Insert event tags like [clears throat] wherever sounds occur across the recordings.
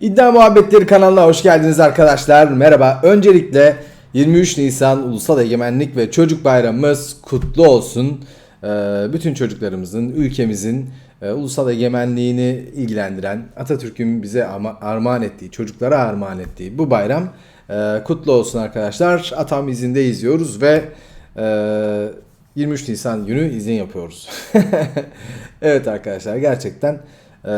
İddia Muhabbetleri kanalına hoş geldiniz arkadaşlar. Merhaba. Öncelikle 23 Nisan Ulusal Egemenlik ve Çocuk Bayramımız kutlu olsun. Ee, bütün çocuklarımızın, ülkemizin e, ulusal egemenliğini ilgilendiren Atatürk'ün bize armağan ettiği, çocuklara armağan ettiği bu bayram e, kutlu olsun arkadaşlar. Atam izinde izliyoruz ve e, 23 Nisan günü izin yapıyoruz. [laughs] evet arkadaşlar gerçekten e,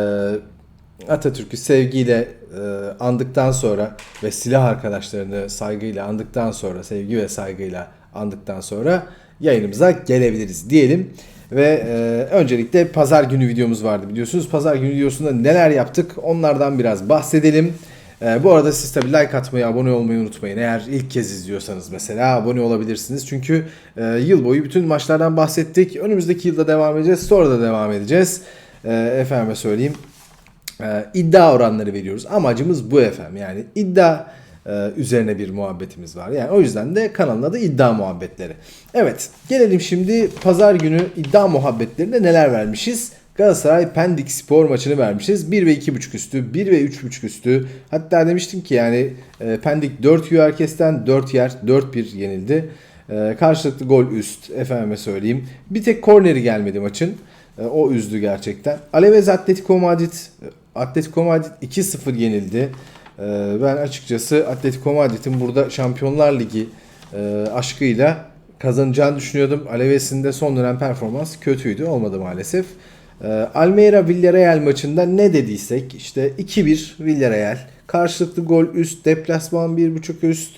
Atatürk'ü sevgiyle e, andıktan sonra ve silah arkadaşlarını saygıyla andıktan sonra, sevgi ve saygıyla andıktan sonra yayınımıza gelebiliriz diyelim. Ve e, öncelikle pazar günü videomuz vardı biliyorsunuz. Pazar günü videosunda neler yaptık onlardan biraz bahsedelim. E, bu arada siz tabii like atmayı, abone olmayı unutmayın. Eğer ilk kez izliyorsanız mesela abone olabilirsiniz. Çünkü e, yıl boyu bütün maçlardan bahsettik. Önümüzdeki yılda devam edeceğiz. Sonra da devam edeceğiz. E, efendime söyleyeyim e, iddia oranları veriyoruz. Amacımız bu efendim. Yani iddia e, üzerine bir muhabbetimiz var. Yani o yüzden de kanalın adı iddia muhabbetleri. Evet gelelim şimdi pazar günü iddia muhabbetlerinde neler vermişiz? Galatasaray Pendik spor maçını vermişiz. 1 ve 2.5 üstü, 1 ve 3.5 üstü. Hatta demiştim ki yani e, Pendik 4 yiyor herkesten 4 yer 4-1 yenildi. E, karşılıklı gol üst efendime söyleyeyim. Bir tek korneri gelmedi maçın. E, O üzdü gerçekten. Alaves Atletico Madrid Atletico Madrid 2-0 yenildi. Ben açıkçası Atletico Madrid'in burada Şampiyonlar Ligi aşkıyla kazanacağını düşünüyordum. Alaves'in de son dönem performans kötüydü. Olmadı maalesef. E, Villarreal maçında ne dediysek işte 2-1 Villarreal. Karşılıklı gol üst, deplasman 1.5 üst.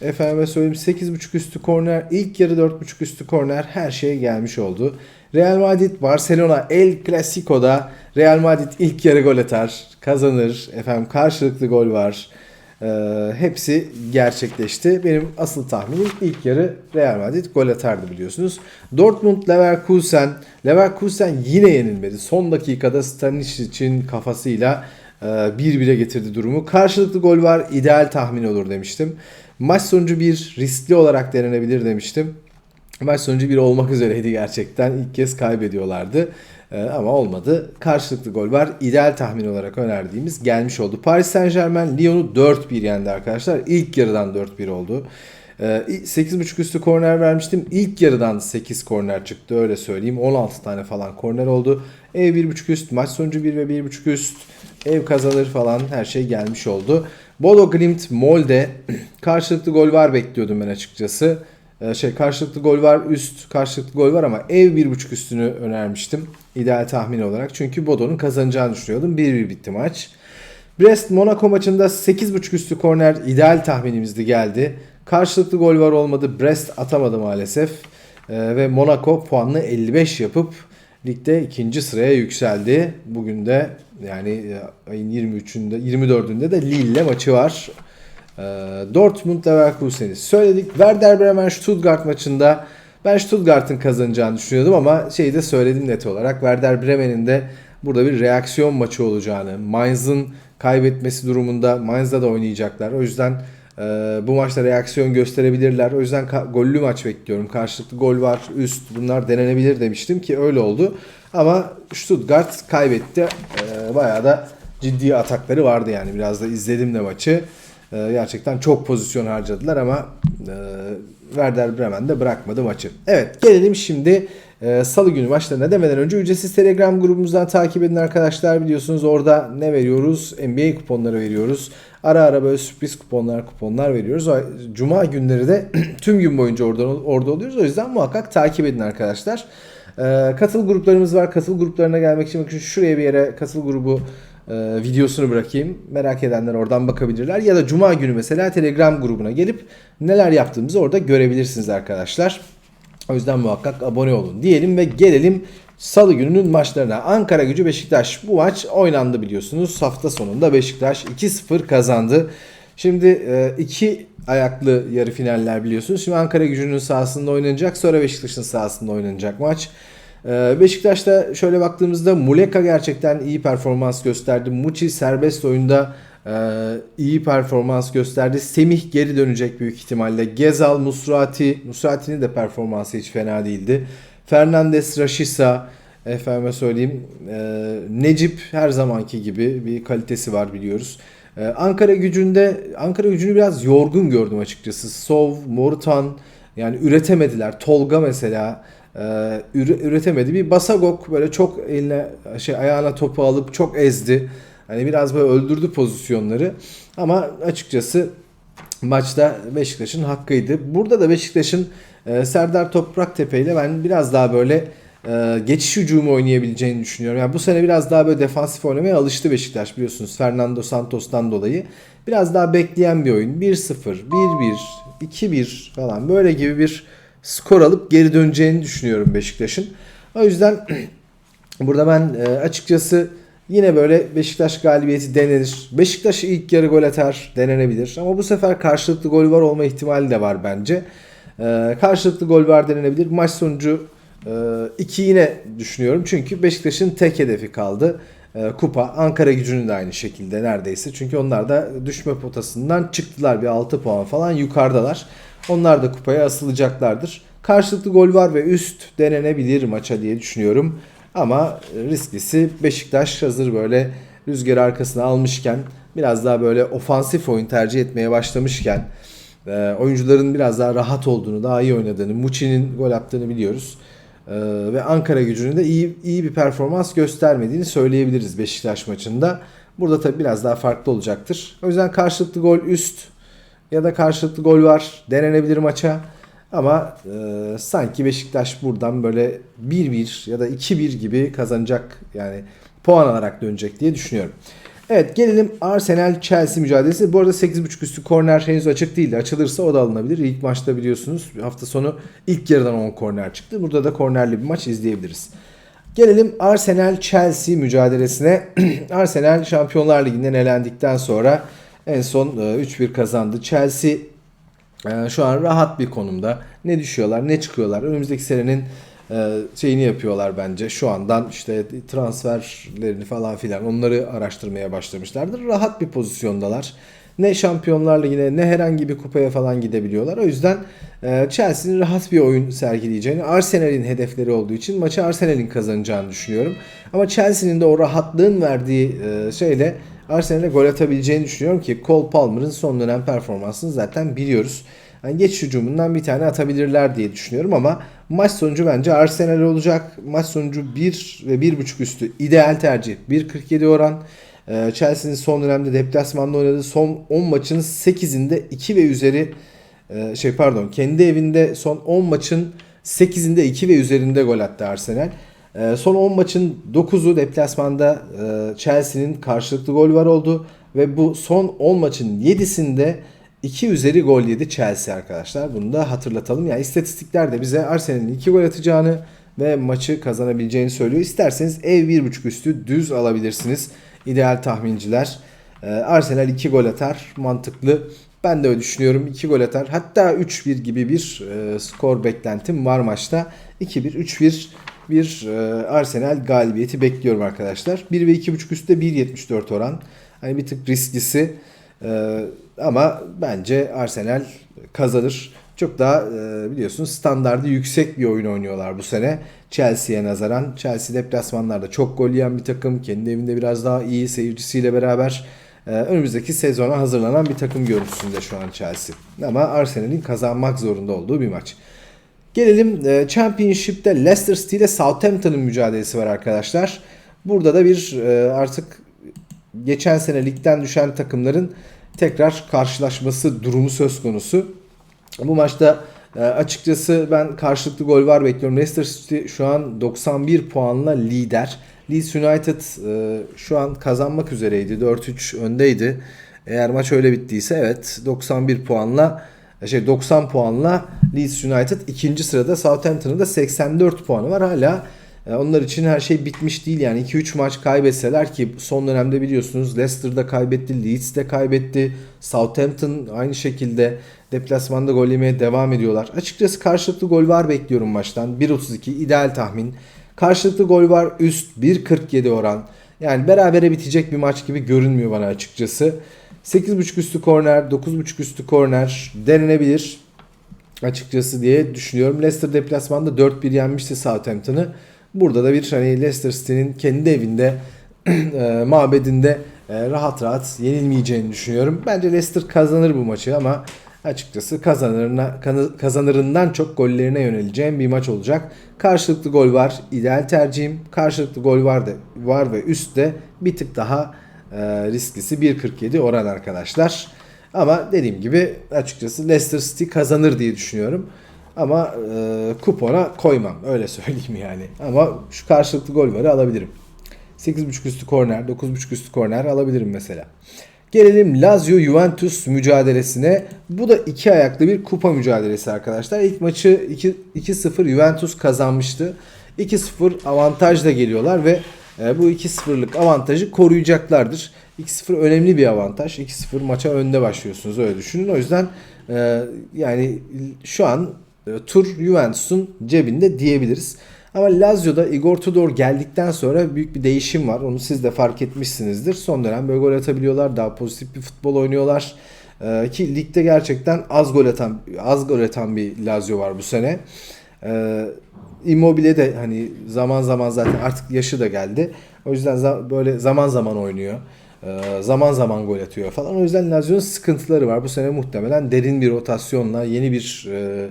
Efendime söyleyeyim 8.5 üstü korner, ilk yarı 4.5 üstü korner her şey gelmiş oldu. Real Madrid Barcelona El Clasico'da Real Madrid ilk yarı gol atar, kazanır. Efendim karşılıklı gol var. Ee, hepsi gerçekleşti. Benim asıl tahminim ilk yarı Real Madrid gol atardı biliyorsunuz. Dortmund Leverkusen. Leverkusen yine yenilmedi. Son dakikada Stanisic'in kafasıyla e, 1-1'e getirdi durumu. Karşılıklı gol var. ideal tahmin olur demiştim. Maç sonucu bir riskli olarak denenebilir demiştim. Maç sonucu bir olmak üzereydi gerçekten. İlk kez kaybediyorlardı. Ee, ama olmadı. Karşılıklı gol var. İdeal tahmin olarak önerdiğimiz gelmiş oldu. Paris Saint Germain Lyon'u 4-1 yendi arkadaşlar. İlk yarıdan 4-1 oldu. Ee, 8.5 üstü korner vermiştim. İlk yarıdan 8 korner çıktı öyle söyleyeyim. 16 tane falan korner oldu. Ev 1.5 üst, maç sonucu 1 ve 1.5 üst. Ev kazanır falan her şey gelmiş oldu. Bodo Glimt Molde [clears throat] karşılıklı gol var bekliyordum ben açıkçası. Ee, şey karşılıklı gol var üst karşılıklı gol var ama ev 1.5 üstünü önermiştim ideal tahmin olarak. Çünkü Bodo'nun kazanacağını düşünüyordum. 1-1 bitti maç. Brest Monaco maçında 8.5 üstü korner ideal tahminimizdi geldi. Karşılıklı gol var olmadı. Brest atamadı maalesef. Ee, ve Monaco puanını 55 yapıp ligde ikinci sıraya yükseldi. Bugün de yani e, ayın 23'ünde 24'ünde de Lille maçı var. Ee, Dortmund Leverkusen'i söyledik. Werder Bremen Stuttgart maçında ben Stuttgart'ın kazanacağını düşünüyordum ama şeyi de söyledim net olarak. Werder Bremen'in de burada bir reaksiyon maçı olacağını, Mainz'ın kaybetmesi durumunda Mainz'da da oynayacaklar. O yüzden e, bu maçta reaksiyon gösterebilirler. O yüzden gollü maç bekliyorum. Karşılıklı gol var, üst bunlar denenebilir demiştim ki öyle oldu. Ama Stuttgart kaybetti. E, bayağı da ciddi atakları vardı yani. Biraz da izledim de maçı. E, gerçekten çok pozisyon harcadılar ama e, Werder Bremen de bırakmadı maçı. Evet gelelim şimdi e, salı günü maçlarına demeden önce ücretsiz Telegram grubumuzdan takip edin arkadaşlar. Biliyorsunuz orada ne veriyoruz? NBA kuponları veriyoruz. Ara ara böyle sürpriz kuponlar kuponlar veriyoruz. Cuma günleri de [clears throat] tüm gün boyunca orada, orada oluyoruz. O yüzden muhakkak takip edin arkadaşlar. E, katıl gruplarımız var. Katıl gruplarına gelmek için bakın şuraya bir yere katıl grubu e, videosunu bırakayım. Merak edenler oradan bakabilirler. Ya da cuma günü mesela Telegram grubuna gelip neler yaptığımızı orada görebilirsiniz arkadaşlar. O yüzden muhakkak abone olun diyelim ve gelelim Salı gününün maçlarına. Ankara gücü Beşiktaş. Bu maç oynandı biliyorsunuz. Hafta sonunda Beşiktaş 2-0 kazandı. Şimdi e, iki ayaklı yarı finaller biliyorsunuz. Şimdi Ankara gücünün sahasında oynanacak. Sonra Beşiktaş'ın sahasında oynanacak maç. Ee, Beşiktaş'ta şöyle baktığımızda Muleka gerçekten iyi performans gösterdi. Muçi serbest oyunda e, iyi performans gösterdi. Semih geri dönecek büyük ihtimalle. Gezal, Musrati, Musrati'nin de performansı hiç fena değildi. Fernandes, Rashica, efendime söyleyeyim e, Necip her zamanki gibi bir kalitesi var biliyoruz. E, Ankara gücünde Ankara gücünü biraz yorgun gördüm açıkçası. Sov, Morutan yani üretemediler. Tolga mesela e, üre- üretemedi. Bir Basagok böyle çok eline şey ayağına topu alıp çok ezdi. Hani biraz böyle öldürdü pozisyonları. Ama açıkçası maçta Beşiktaş'ın hakkıydı. Burada da Beşiktaş'ın e, Serdar Topraktepe ile ben biraz daha böyle e, geçiş hücumu oynayabileceğini düşünüyorum. Yani bu sene biraz daha böyle defansif oynamaya alıştı Beşiktaş biliyorsunuz Fernando Santos'tan dolayı. Biraz daha bekleyen bir oyun. 1-0, 1-1, 2-1 falan böyle gibi bir skor alıp geri döneceğini düşünüyorum Beşiktaş'ın. O yüzden [clears throat] burada ben e, açıkçası yine böyle Beşiktaş galibiyeti denenir. Beşiktaş ilk yarı gol atar denenebilir. Ama bu sefer karşılıklı gol var olma ihtimali de var bence. E, karşılıklı gol var denenebilir. Maç sonucu 2 yine düşünüyorum. Çünkü Beşiktaş'ın tek hedefi kaldı. E, Kupa. Ankara gücünün de aynı şekilde neredeyse. Çünkü onlar da düşme potasından çıktılar. Bir 6 puan falan yukarıdalar. Onlar da kupaya asılacaklardır. Karşılıklı gol var ve üst denenebilir maça diye düşünüyorum. Ama risklisi Beşiktaş hazır böyle rüzgarı arkasına almışken biraz daha böyle ofansif oyun tercih etmeye başlamışken e, oyuncuların biraz daha rahat olduğunu, daha iyi oynadığını, Muçi'nin gol attığını biliyoruz. E, ve Ankara gücünün de iyi iyi bir performans göstermediğini söyleyebiliriz Beşiktaş maçında. Burada tabii biraz daha farklı olacaktır. O yüzden karşılıklı gol üst ya da karşılıklı gol var denenebilir maça. Ama e, sanki Beşiktaş buradan böyle 1-1 ya da 2-1 gibi kazanacak yani puan alarak dönecek diye düşünüyorum. Evet gelelim Arsenal Chelsea mücadelesi. Bu arada 8.5 üstü korner henüz açık değildi. Açılırsa o da alınabilir. İlk maçta biliyorsunuz hafta sonu ilk yarıdan 10 korner çıktı. Burada da kornerli bir maç izleyebiliriz. Gelelim Arsenal Chelsea mücadelesine. [clears throat] Arsenal Şampiyonlar Ligi'nden elendikten sonra en son e, 3-1 kazandı. Chelsea e, şu an rahat bir konumda. Ne düşüyorlar ne çıkıyorlar. Önümüzdeki senenin e, şeyini yapıyorlar bence. Şu andan işte transferlerini falan filan onları araştırmaya başlamışlardır. Rahat bir pozisyondalar. Ne Şampiyonlar Ligi'ne ne herhangi bir kupaya falan gidebiliyorlar. O yüzden e, Chelsea'nin rahat bir oyun sergileyeceğini, Arsenal'in hedefleri olduğu için maçı Arsenal'in kazanacağını düşünüyorum. Ama Chelsea'nin de o rahatlığın verdiği e, şeyle Arsenal'e gol atabileceğini düşünüyorum ki Cole Palmer'ın son dönem performansını zaten biliyoruz. Yani geç hücumundan bir tane atabilirler diye düşünüyorum ama maç sonucu bence Arsenal olacak. Maç sonucu 1 ve 1.5 üstü ideal tercih. 1.47 oran. Ee, Chelsea'nin son dönemde deplasmanda oynadığı son 10 maçın 8'inde 2 ve üzeri e, şey pardon kendi evinde son 10 maçın 8'inde 2 ve üzerinde gol attı Arsenal. Ee, son 10 maçın 9'u deplasmanda e, Chelsea'nin karşılıklı gol var oldu ve bu son 10 maçın 7'sinde 2 üzeri gol yedi Chelsea arkadaşlar. Bunu da hatırlatalım. Yani istatistikler de bize Arsenal'in 2 gol atacağını ve maçı kazanabileceğini söylüyor. İsterseniz ev 1.5 üstü düz alabilirsiniz. İdeal tahminciler. Ee, Arsenal 2 gol atar. Mantıklı. Ben de öyle düşünüyorum. 2 gol atar. Hatta 3-1 gibi bir e, skor beklentim var maçta. 2-1, 3-1 bir e, Arsenal galibiyeti bekliyorum arkadaşlar. 1 ve 2.5 üstte 1.74 oran. Hani bir tık risklisi. Ee, ama bence Arsenal kazanır. Çok daha e, biliyorsunuz standardı yüksek bir oyun oynuyorlar bu sene. Chelsea'ye nazaran. Chelsea deplasmanlarda çok gol yiyen bir takım. Kendi evinde biraz daha iyi seyircisiyle beraber e, önümüzdeki sezona hazırlanan bir takım görüntüsünde şu an Chelsea. Ama Arsenal'in kazanmak zorunda olduğu bir maç. Gelelim e, Championship'te Leicester City ile Southampton'ın mücadelesi var arkadaşlar. Burada da bir e, artık geçen sene ligden düşen takımların tekrar karşılaşması durumu söz konusu. Bu maçta e, açıkçası ben karşılıklı gol var bekliyorum. Leicester City şu an 91 puanla lider. Leeds United e, şu an kazanmak üzereydi. 4-3 öndeydi. Eğer maç öyle bittiyse evet 91 puanla şey 90 puanla Leeds United ikinci sırada Southampton'ın da 84 puanı var. Hala e, onlar için her şey bitmiş değil yani 2-3 maç kaybetseler ki son dönemde biliyorsunuz Leicester'da kaybetti, Leeds'de kaybetti, Southampton aynı şekilde deplasmanda gol yemeye devam ediyorlar. Açıkçası karşılıklı gol var bekliyorum maçtan. 1.32 ideal tahmin. Karşılıklı gol var üst 1.47 oran. Yani berabere bitecek bir maç gibi görünmüyor bana açıkçası. 8.5 üstü korner, 9.5 üstü korner denenebilir. açıkçası diye düşünüyorum. Leicester deplasmanda 4-1 yenmişti Southampton'ı. Burada da bir hani Leicester City'nin kendi evinde [clears throat] e, mabedinde e, rahat rahat yenilmeyeceğini düşünüyorum. Bence Leicester kazanır bu maçı ama açıkçası kazanırına kazanırından çok gollerine yöneleceğim bir maç olacak. Karşılıklı gol var. ideal tercihim. Karşılıklı gol var da var ve üstte bir tık daha e, risklisi 1.47 oran arkadaşlar. Ama dediğim gibi açıkçası Leicester City kazanır diye düşünüyorum. Ama e, kupona koymam öyle [laughs] söyleyeyim yani. Ama şu karşılıklı gol varı alabilirim. 8.5 üstü korner, 9.5 üstü korner alabilirim mesela. Gelelim Lazio Juventus mücadelesine. Bu da iki ayaklı bir kupa mücadelesi arkadaşlar. İlk maçı 2 2-0 Juventus kazanmıştı. 2-0 avantajla geliyorlar ve e, bu 2-0'lık avantajı koruyacaklardır. 2-0 önemli bir avantaj. 2-0 maça önde başlıyorsunuz öyle düşünün. O yüzden e, yani şu an tur Juventus'un cebinde diyebiliriz. Ama Lazio'da Igor Tudor geldikten sonra büyük bir değişim var. Onu siz de fark etmişsinizdir. Son dönem böyle gol atabiliyorlar. Daha pozitif bir futbol oynuyorlar. Ee, ki ligde gerçekten az gol atan az gol atan bir Lazio var bu sene. Ee, Immobile de hani zaman zaman zaten artık yaşı da geldi. O yüzden za- böyle zaman zaman oynuyor. Ee, zaman zaman gol atıyor falan. O yüzden Lazio'nun sıkıntıları var. Bu sene muhtemelen derin bir rotasyonla yeni bir e, e,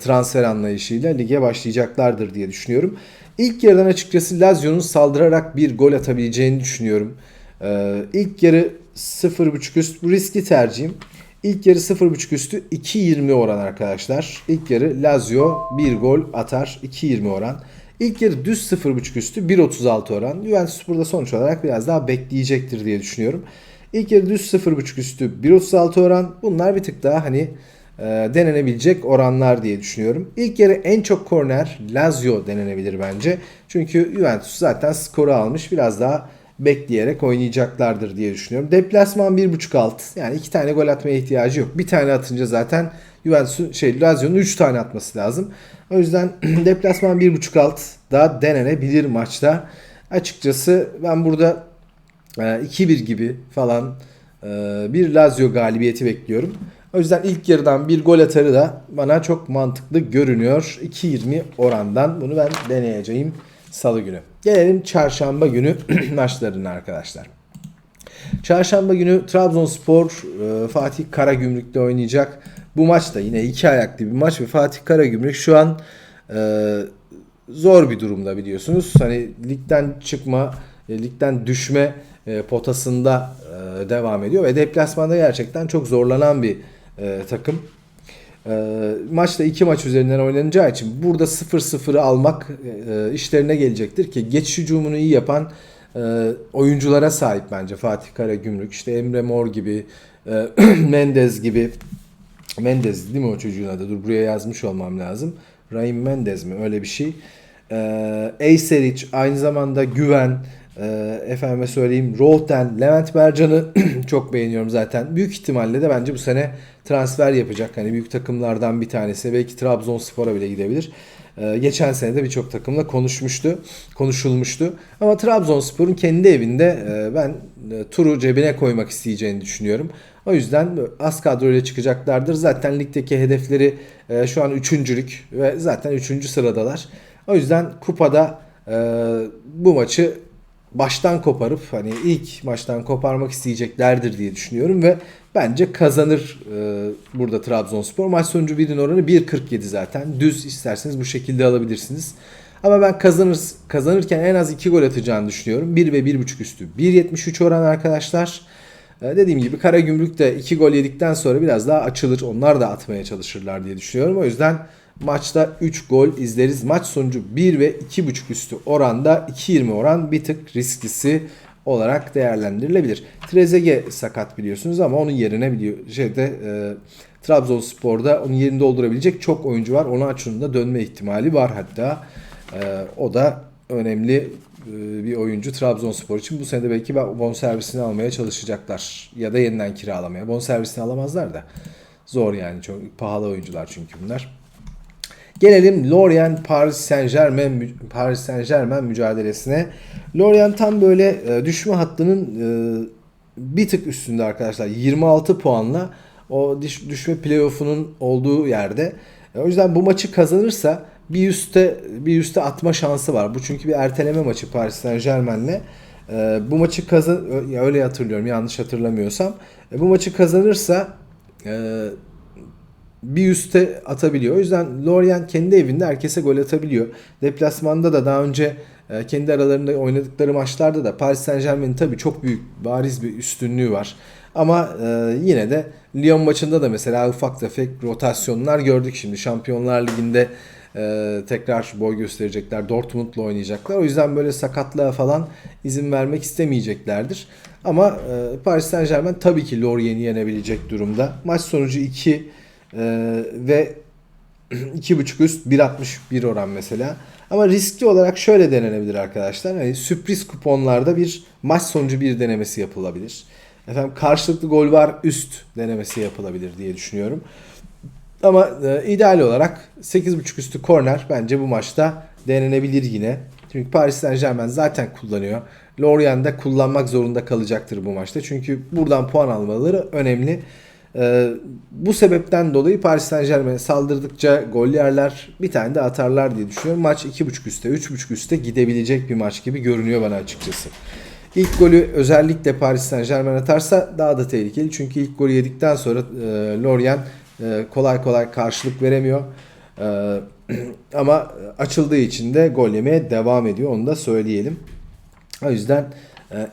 transfer anlayışıyla lige başlayacaklardır diye düşünüyorum. İlk yarıdan açıkçası Lazio'nun saldırarak bir gol atabileceğini düşünüyorum. Ee, ilk yarı 0.5 üst bu riskli tercihim. İlk yarı 0.5 üstü 2.20 oran arkadaşlar. İlk yarı Lazio 1 gol atar 2.20 oran. İlk yarı düz 0.5 üstü 1.36 oran. Juventus burada sonuç olarak biraz daha bekleyecektir diye düşünüyorum. İlk yarı düz 0.5 üstü 1.36 oran. Bunlar bir tık daha hani e, denenebilecek oranlar diye düşünüyorum. İlk yarı en çok korner Lazio denenebilir bence. Çünkü Juventus zaten skoru almış. Biraz daha bekleyerek oynayacaklardır diye düşünüyorum. Deplasman 1.5 alt. Yani iki tane gol atmaya ihtiyacı yok. Bir tane atınca zaten Juventus'un şey Lazio'nun 3 tane atması lazım. O yüzden [clears throat] deplasman 1.5 alt daha denenebilir maçta. Açıkçası ben burada e, 2-1 gibi falan e, bir Lazio galibiyeti bekliyorum. O yüzden ilk yarıdan bir gol atarı da bana çok mantıklı görünüyor. 2.20 orandan bunu ben deneyeceğim salı günü. Gelelim çarşamba günü [clears throat] maçlarına arkadaşlar. Çarşamba günü Trabzonspor e, Fatih Karagümrük'te oynayacak. Bu maç da yine iki ayaklı bir maç ve Fatih Karagümrük şu an e, zor bir durumda biliyorsunuz. Hani ligden çıkma, e, ligden düşme e, potasında e, devam ediyor ve deplasmanda gerçekten çok zorlanan bir e, takım. E, maçta iki maç üzerinden oynanacağı için burada 0-0'ı almak e, işlerine gelecektir ki geçiş hücumunu iyi yapan e, oyunculara sahip bence Fatih Karagümrük. işte Emre Mor gibi, e, [clears throat] Mendez gibi. Mendez değil mi o çocuğun adı? Dur buraya yazmış olmam lazım. Rahim Mendez mi? Öyle bir şey. E, Eyseric aynı zamanda Güven, e, efendime söyleyeyim Rohten, Levent Mercan'ı [clears throat] çok beğeniyorum zaten. Büyük ihtimalle de bence bu sene transfer yapacak. Hani büyük takımlardan bir tanesi. Belki Trabzonspor'a bile gidebilir. Ee, geçen sene de birçok takımla konuşmuştu, konuşulmuştu. Ama Trabzonspor'un kendi evinde e, ben e, turu cebine koymak isteyeceğini düşünüyorum. O yüzden az kadroyla çıkacaklardır. Zaten ligdeki hedefleri e, şu an üçüncülük ve zaten üçüncü sıradalar. O yüzden kupada e, bu maçı baştan koparıp hani ilk maçtan koparmak isteyeceklerdir diye düşünüyorum ve bence kazanır e, burada Trabzonspor. Maç sonucu birin oranı 1.47 zaten. Düz isterseniz bu şekilde alabilirsiniz. Ama ben kazanır kazanırken en az 2 gol atacağını düşünüyorum. 1 ve 1.5 üstü. 1.73 oran arkadaşlar. E, dediğim gibi Karagümrük de 2 gol yedikten sonra biraz daha açılır. Onlar da atmaya çalışırlar diye düşünüyorum. O yüzden maçta 3 gol izleriz. Maç sonucu 1 ve 2.5 üstü oranda 2.20 oran bir tık risklisi olarak değerlendirilebilir. Trezeguet sakat biliyorsunuz ama onun yerine biliyor şeyde e, Trabzonspor'da onun yerini doldurabilecek çok oyuncu var. Ona açığında dönme ihtimali var hatta. E, o da önemli e, bir oyuncu Trabzonspor için. Bu sene de belki bonservisini almaya çalışacaklar. Ya da yeniden kiralamaya. Bonservisini alamazlar da. Zor yani. Çok pahalı oyuncular çünkü bunlar. Gelelim Lorient Paris Saint Germain Paris Saint Germain mücadelesine. Lorient tam böyle e, düşme hattının e, bir tık üstünde arkadaşlar. 26 puanla o düş, düşme playoff'unun olduğu yerde. E, o yüzden bu maçı kazanırsa bir üste bir üste atma şansı var. Bu çünkü bir erteleme maçı Paris Saint Germain'le. Bu maçı kazan öyle hatırlıyorum yanlış hatırlamıyorsam. Bu maçı kazanırsa bir üste atabiliyor. O yüzden Lorient kendi evinde herkese gol atabiliyor. Deplasmanda da daha önce e, kendi aralarında oynadıkları maçlarda da Paris Saint Germain'in tabii çok büyük bariz bir üstünlüğü var. Ama e, yine de Lyon maçında da mesela ufak tefek rotasyonlar gördük şimdi. Şampiyonlar Ligi'nde e, tekrar boy gösterecekler. Dortmund'la oynayacaklar. O yüzden böyle sakatlığa falan izin vermek istemeyeceklerdir. Ama Paris Saint Germain tabii ki Lorient'i yenebilecek durumda. Maç sonucu 2 e, ve [clears throat] 2.5 üst 1.61 oran mesela. Ama riskli olarak şöyle denenebilir arkadaşlar. Hani sürpriz kuponlarda bir maç sonucu bir denemesi yapılabilir. Efendim karşılıklı gol var üst denemesi yapılabilir diye düşünüyorum. Ama e, ideal olarak 8.5 üstü korner bence bu maçta denenebilir yine. Çünkü Paris Saint Germain zaten kullanıyor. Lorient de kullanmak zorunda kalacaktır bu maçta. Çünkü buradan puan almaları önemli. Ee, bu sebepten dolayı Paris Saint Germain'e saldırdıkça gol yerler bir tane de atarlar diye düşünüyorum. Maç 2.5 üste 3.5 üste gidebilecek bir maç gibi görünüyor bana açıkçası. İlk golü özellikle Paris Saint Germain atarsa daha da tehlikeli. Çünkü ilk golü yedikten sonra e, Lorient e, kolay kolay karşılık veremiyor. E, [clears throat] ama açıldığı için de gol yemeye devam ediyor. Onu da söyleyelim. O yüzden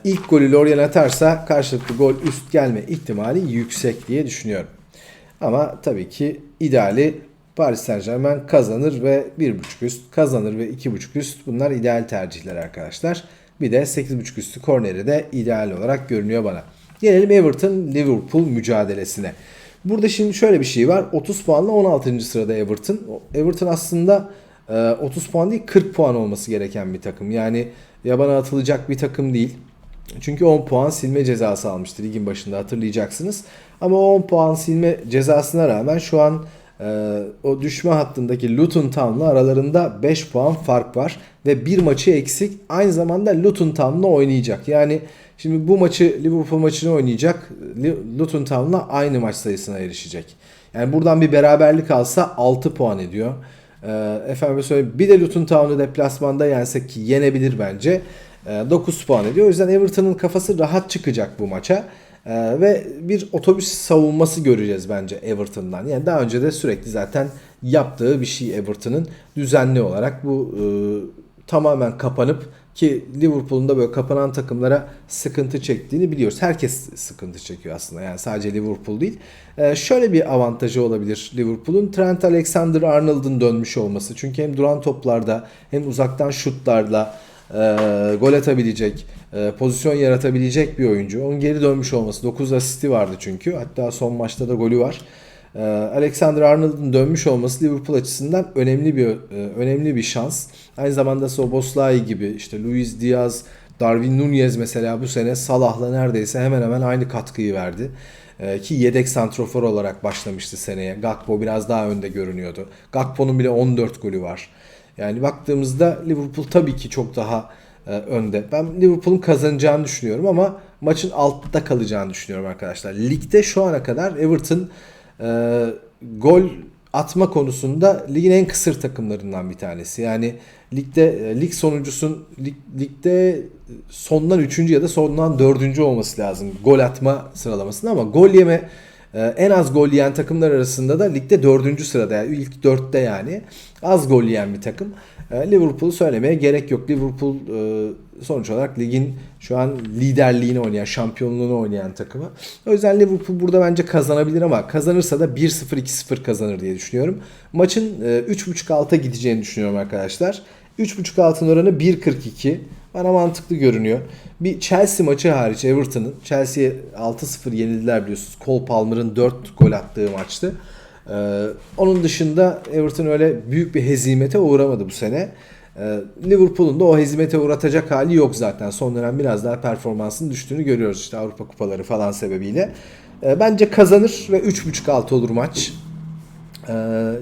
ilk golü Lorient atarsa karşılıklı gol üst gelme ihtimali yüksek diye düşünüyorum. Ama tabii ki ideali Paris Saint Germain kazanır ve 1.5 üst kazanır ve 2.5 üst bunlar ideal tercihler arkadaşlar. Bir de 8.5 üstü korneri de ideal olarak görünüyor bana. Gelelim Everton Liverpool mücadelesine. Burada şimdi şöyle bir şey var. 30 puanla 16. sırada Everton. Everton aslında e, 30 puan değil 40 puan olması gereken bir takım. Yani yabana atılacak bir takım değil. Çünkü 10 puan silme cezası almıştı ligin başında hatırlayacaksınız. Ama o 10 puan silme cezasına rağmen şu an e, o düşme hattındaki Luton Town'la aralarında 5 puan fark var. Ve bir maçı eksik. Aynı zamanda Luton Town'la oynayacak. Yani şimdi bu maçı Liverpool maçını oynayacak. Luton Town'la aynı maç sayısına erişecek. Yani buradan bir beraberlik alsa 6 puan ediyor. E, efendim söyleyeyim bir de Luton Town'u deplasmanda yensek ki yenebilir bence. 9 puan ediyor. O yüzden Everton'ın kafası rahat çıkacak bu maça. Ee, ve bir otobüs savunması göreceğiz bence Everton'dan. Yani daha önce de sürekli zaten yaptığı bir şey Everton'ın düzenli olarak bu e, tamamen kapanıp ki Liverpool'un da böyle kapanan takımlara sıkıntı çektiğini biliyoruz. Herkes sıkıntı çekiyor aslında yani sadece Liverpool değil. Ee, şöyle bir avantajı olabilir Liverpool'un Trent Alexander-Arnold'un dönmüş olması. Çünkü hem duran toplarda hem uzaktan şutlarla e, gol atabilecek, e, pozisyon yaratabilecek bir oyuncu. Onun geri dönmüş olması. 9 asisti vardı çünkü. Hatta son maçta da golü var. E, Alexander Arnold'un dönmüş olması Liverpool açısından önemli bir e, önemli bir şans. Aynı zamanda Soboslai gibi işte Luis Diaz, Darwin Nunez mesela bu sene Salah'la neredeyse hemen hemen aynı katkıyı verdi. Ee, ki yedek santrofor olarak başlamıştı seneye. Gakpo biraz daha önde görünüyordu. Gakpo'nun bile 14 golü var. Yani baktığımızda Liverpool tabii ki çok daha e, önde. Ben Liverpool'un kazanacağını düşünüyorum ama maçın altta kalacağını düşünüyorum arkadaşlar. Ligde şu ana kadar Everton e, gol atma konusunda ligin en kısır takımlarından bir tanesi. Yani ligde e, lig sonuncusun lig, ligde sondan 3. ya da sondan 4. olması lazım gol atma sıralamasında ama gol yeme en az gol yiyen takımlar arasında da ligde 4. sırada yani ilk 4'te yani az gol yiyen bir takım. E, Liverpool'u söylemeye gerek yok. Liverpool e, sonuç olarak ligin şu an liderliğini oynayan, şampiyonluğunu oynayan takımı. O yüzden Liverpool burada bence kazanabilir ama kazanırsa da 1-0 2-0 kazanır diye düşünüyorum. Maçın 3.5 alta gideceğini düşünüyorum arkadaşlar. 3.5 altın oranı 1.42. Bana mantıklı görünüyor. Bir Chelsea maçı hariç Everton'ın Chelsea'ye 6-0 yenildiler biliyorsunuz. Cole Palmer'ın 4 gol attığı maçtı. Ee, onun dışında Everton öyle büyük bir hezimete uğramadı bu sene. Ee, Liverpool'un da o hezimete uğratacak hali yok zaten. Son dönem biraz daha performansının düştüğünü görüyoruz işte Avrupa kupaları falan sebebiyle. Ee, bence kazanır ve 3.5 altı olur maç. Ee,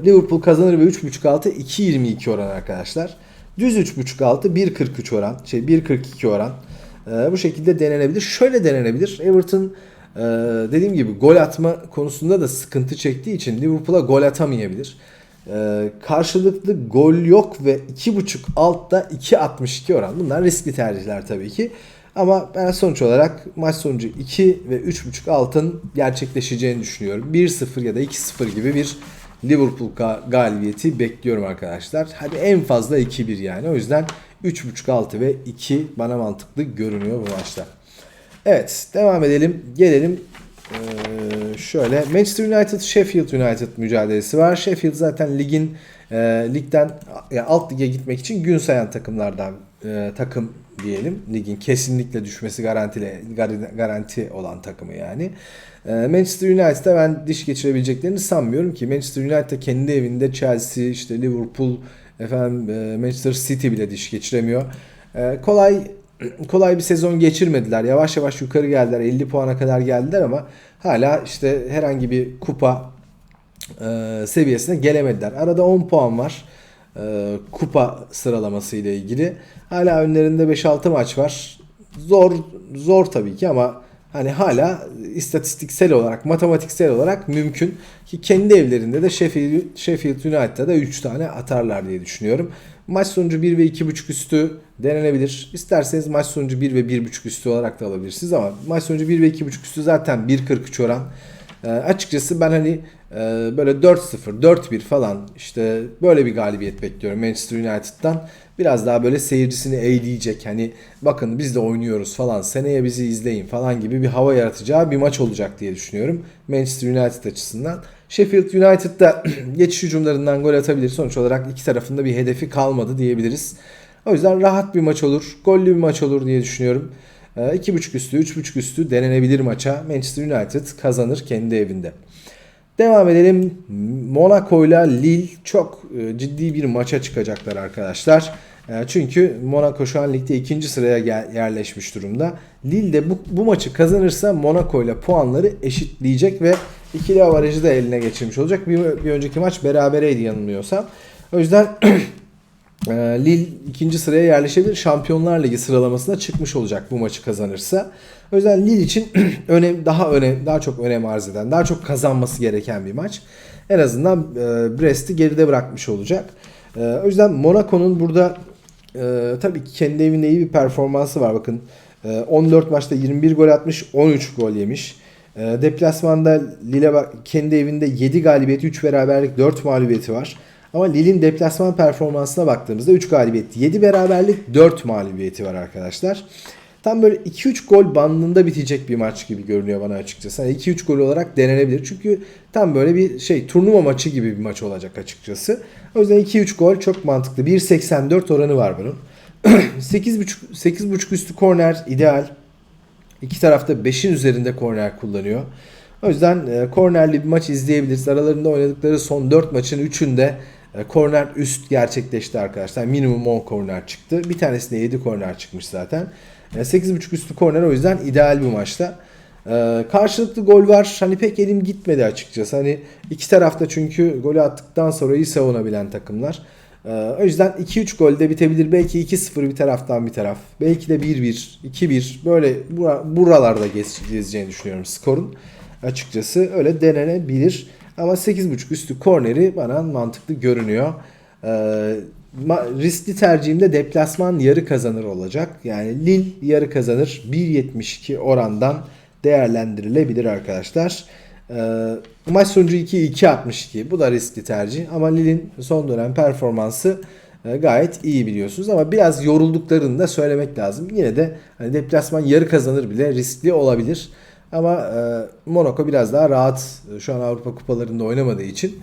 Liverpool kazanır ve 3.5 altı 2.22 oran arkadaşlar. Düz 3.5 altı 1.43 oran. Şey 1.42 oran. Ee, bu şekilde denenebilir. Şöyle denenebilir. Everton e, dediğim gibi gol atma konusunda da sıkıntı çektiği için Liverpool'a gol atamayabilir. Ee, karşılıklı gol yok ve 2.5 altta 2.62 oran. Bunlar riskli tercihler tabii ki. Ama ben sonuç olarak maç sonucu 2 ve 3.5 altın gerçekleşeceğini düşünüyorum. 1-0 ya da 2-0 gibi bir Liverpool ga- galibiyeti bekliyorum arkadaşlar. Hadi en fazla 2-1 yani. O yüzden 3.5 altı ve 2 bana mantıklı görünüyor bu maçta. Evet devam edelim. Gelelim ee, şöyle Manchester United Sheffield United mücadelesi var. Sheffield zaten ligin e, ligden yani alt lige gitmek için gün sayan takımlardan e, takım diyelim. Ligin kesinlikle düşmesi garantili gar- garanti olan takımı yani. E, Manchester United'a ben diş geçirebileceklerini sanmıyorum ki Manchester United kendi evinde Chelsea, işte Liverpool, efendim e, Manchester City bile diş geçiremiyor. E, kolay kolay bir sezon geçirmediler. Yavaş yavaş yukarı geldiler. 50 puana kadar geldiler ama hala işte herhangi bir kupa e, seviyesine gelemediler. Arada 10 puan var. E, kupa sıralaması ile ilgili. Hala önlerinde 5-6 maç var. Zor zor tabii ki ama hani hala istatistiksel olarak, matematiksel olarak mümkün ki kendi evlerinde de Sheffield, Sheffield United'da da 3 tane atarlar diye düşünüyorum. Maç sonucu 1 ve 2.5 üstü denenebilir. İsterseniz maç sonucu 1 ve 1.5 üstü olarak da alabilirsiniz ama maç sonucu 1 ve 2.5 üstü zaten 1.43 oran. E, açıkçası ben hani e, böyle 4-0, 4-1 falan işte böyle bir galibiyet bekliyorum Manchester United'dan. Biraz daha böyle seyircisini eğleyecek hani bakın biz de oynuyoruz falan seneye bizi izleyin falan gibi bir hava yaratacağı bir maç olacak diye düşünüyorum Manchester United açısından. Sheffield United da [clears throat] geçiş hücumlarından gol atabilir. Sonuç olarak iki tarafında bir hedefi kalmadı diyebiliriz. O yüzden rahat bir maç olur. Gollü bir maç olur diye düşünüyorum. 2.5 üstü, 3.5 üstü denenebilir maça. Manchester United kazanır kendi evinde. Devam edelim. Monaco ile Lille çok e, ciddi bir maça çıkacaklar arkadaşlar. E, Çünkü Monaco şu an ligde ikinci sıraya yerleşmiş durumda. Lille de bu, bu maçı kazanırsa Monaco ile puanları eşitleyecek ve ikili avarajı da eline geçirmiş olacak. Bir, bir önceki maç berabereydi yanılmıyorsam. O yüzden [clears throat] Lille ikinci sıraya yerleşebilir. Şampiyonlar Ligi sıralamasına çıkmış olacak bu maçı kazanırsa. O yüzden Lille için [clears throat] önem daha önem daha çok önem arz eden, daha çok kazanması gereken bir maç. En azından e, Brest'i geride bırakmış olacak. E, o yüzden Monaco'nun burada e, tabii ki kendi evinde iyi bir performansı var. Bakın e, 14 maçta 21 gol atmış, 13 gol yemiş. E, deplasmanda Lille kendi evinde 7 galibiyet, 3 beraberlik, 4 mağlubiyeti var. Ama Lille'in deplasman performansına baktığımızda 3 galibiyet, 7 beraberlik, 4 mağlubiyeti var arkadaşlar. Tam böyle 2-3 gol bandında bitecek bir maç gibi görünüyor bana açıkçası. Hani 2-3 gol olarak denenebilir. Çünkü tam böyle bir şey turnuva maçı gibi bir maç olacak açıkçası. O yüzden 2-3 gol çok mantıklı. 1.84 oranı var bunun. [clears throat] 8.5 8.5 üstü korner ideal. İki tarafta 5'in üzerinde korner kullanıyor. O yüzden e, kornerli bir maç izleyebiliriz. Aralarında oynadıkları son 4 maçın 3'ünde e, korner üst gerçekleşti arkadaşlar. Minimum 10 korner çıktı. Bir tanesinde 7 korner çıkmış zaten. E, 8.5 üstü korner o yüzden ideal bir maçta. E, karşılıklı gol var. Hani pek elim gitmedi açıkçası. Hani iki tarafta çünkü golü attıktan sonra iyi savunabilen takımlar. O yüzden 2-3 golde bitebilir. Belki 2-0 bir taraftan bir taraf. Belki de 1-1, 2-1 böyle bura- buralarda gez- gezeceğini düşünüyorum skorun. Açıkçası öyle denenebilir. Ama 8.5 üstü korneri bana mantıklı görünüyor. Ee, riskli tercihimde deplasman yarı kazanır olacak. Yani Lille yarı kazanır. 1.72 orandan değerlendirilebilir arkadaşlar. Ee, maç sonucu 2-2-62. Bu da riskli tercih. Ama Lille'in son dönem performansı e, gayet iyi biliyorsunuz. Ama biraz yorulduklarını da söylemek lazım. Yine de hani deplasman yarı kazanır bile riskli olabilir. Ama e, Monaco biraz daha rahat e, şu an Avrupa kupalarında oynamadığı için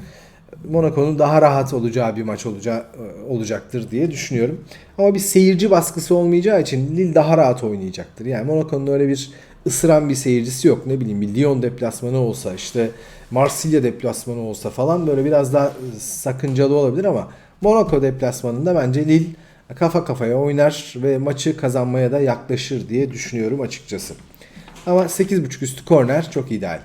Monaco'nun daha rahat olacağı bir maç olacağı, olacaktır diye düşünüyorum. Ama bir seyirci baskısı olmayacağı için Lille daha rahat oynayacaktır. Yani Monaco'nun öyle bir ısıran bir seyircisi yok. Ne bileyim bir Lyon deplasmanı olsa işte Marsilya deplasmanı olsa falan böyle biraz daha e, sakıncalı olabilir ama Monaco deplasmanında bence Lille kafa kafaya oynar ve maçı kazanmaya da yaklaşır diye düşünüyorum açıkçası. Ama 8.5 üstü korner çok ideal.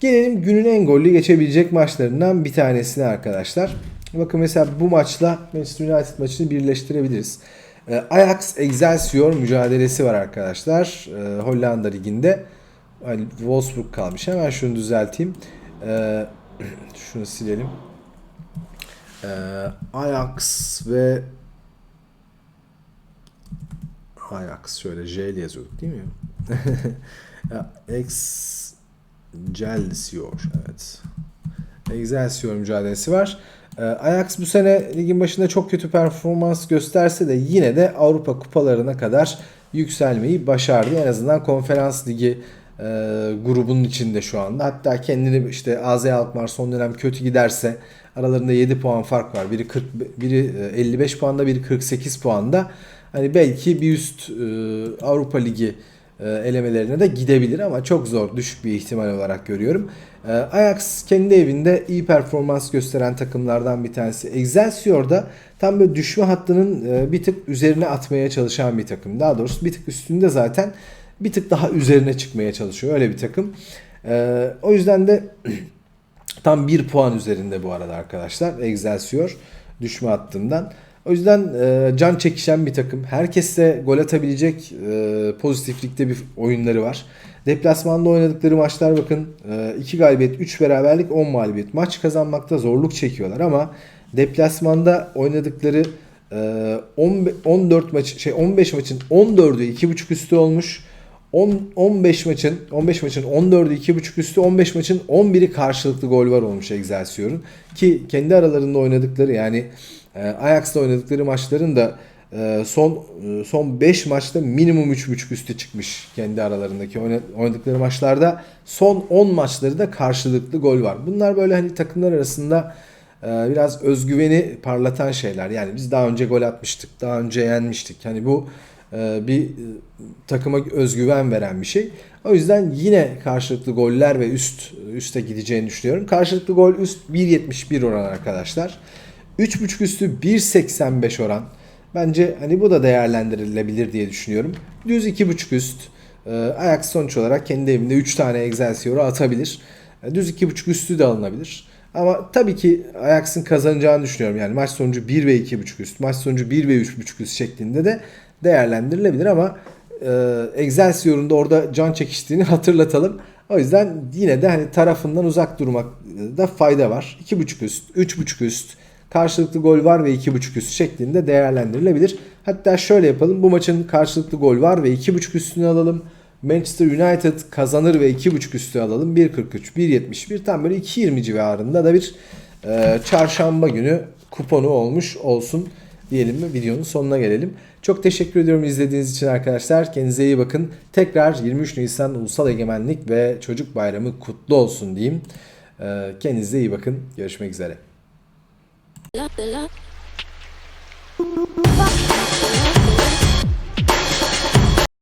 Gelelim günün en gollü geçebilecek maçlarından bir tanesine arkadaşlar. Bakın mesela bu maçla Manchester United maçını birleştirebiliriz. Ee, Ajax Excelsior mücadelesi var arkadaşlar. Ee, Hollanda liginde. Hani Wolfsburg kalmış. Hemen şunu düzelteyim. Ee, [clears throat] şunu silelim. Ajax ve Ajax şöyle J ile yazıyorduk değil mi? [laughs] Ya, Excelsior evet. Excelsior mücadelesi var. Ee, Ajax bu sene ligin başında çok kötü performans gösterse de yine de Avrupa kupalarına kadar yükselmeyi başardı. En azından konferans ligi e, grubunun içinde şu anda. Hatta kendini işte AZ Alkmaar son dönem kötü giderse aralarında 7 puan fark var. Biri 40 biri e, 55 puanda, biri 48 puanda. Hani belki bir üst e, Avrupa Ligi e, elemelerine de gidebilir ama çok zor, düşük bir ihtimal olarak görüyorum. E, Ajax kendi evinde iyi performans gösteren takımlardan bir tanesi. Excelsior da tam böyle düşme hattının e, bir tık üzerine atmaya çalışan bir takım. Daha doğrusu bir tık üstünde zaten bir tık daha üzerine çıkmaya çalışıyor. Öyle bir takım. E, o yüzden de [clears throat] tam bir puan üzerinde bu arada arkadaşlar. Excelsior düşme hattından. O yüzden e, can çekişen bir takım. Herkese gol atabilecek e, pozitiflikte bir oyunları var. Deplasmanda oynadıkları maçlar bakın 2 galibiyet, 3 beraberlik, 10 mağlubiyet. Maç kazanmakta zorluk çekiyorlar ama deplasmanda oynadıkları e, 10 14 maç şey 15 maçın 14'ü 2.5 üstü olmuş. 10 15 maçın 15 maçın 14'ü 2.5 üstü 15 maçın 11'i karşılıklı gol var olmuş Excelsior'un ki kendi aralarında oynadıkları yani e, Ajax'la oynadıkları maçların da e, son e, son 5 maçta minimum 3.5 üstü çıkmış kendi aralarındaki oyna- oynadıkları maçlarda son 10 maçları da karşılıklı gol var. Bunlar böyle hani takımlar arasında e, biraz özgüveni parlatan şeyler. Yani biz daha önce gol atmıştık, daha önce yenmiştik. Hani bu bir takıma özgüven veren bir şey. O yüzden yine karşılıklı goller ve üst üste gideceğini düşünüyorum. Karşılıklı gol üst 1.71 oran arkadaşlar. 3.5 üstü 1.85 oran. Bence hani bu da değerlendirilebilir diye düşünüyorum. Düz 2.5 üst. E, Ajax sonuç olarak kendi evinde 3 tane Excelsior'u atabilir. E, Düz 2.5 üstü de alınabilir. Ama tabii ki Ajax'ın kazanacağını düşünüyorum. Yani maç sonucu 1 ve 2.5 üst, maç sonucu 1 ve 3.5 üst şeklinde de değerlendirilebilir ama e, Excelsior'un da orada can çekiştiğini [laughs] hatırlatalım. O yüzden yine de hani tarafından uzak durmakta fayda var. 2.5 üst, 3.5 üst, karşılıklı gol var ve 2.5 üst şeklinde değerlendirilebilir. Hatta şöyle yapalım. Bu maçın karşılıklı gol var ve 2.5 üstünü alalım. Manchester United kazanır ve 2.5 üstü alalım. 1.43, 1.71 tam böyle 2.20 civarında da bir e, çarşamba günü kuponu olmuş olsun diyelim mi videonun sonuna gelelim. Çok teşekkür ediyorum izlediğiniz için arkadaşlar. Kendinize iyi bakın. Tekrar 23 Nisan Ulusal Egemenlik ve Çocuk Bayramı kutlu olsun diyeyim. E, kendinize iyi bakın. Görüşmek üzere. Love the love.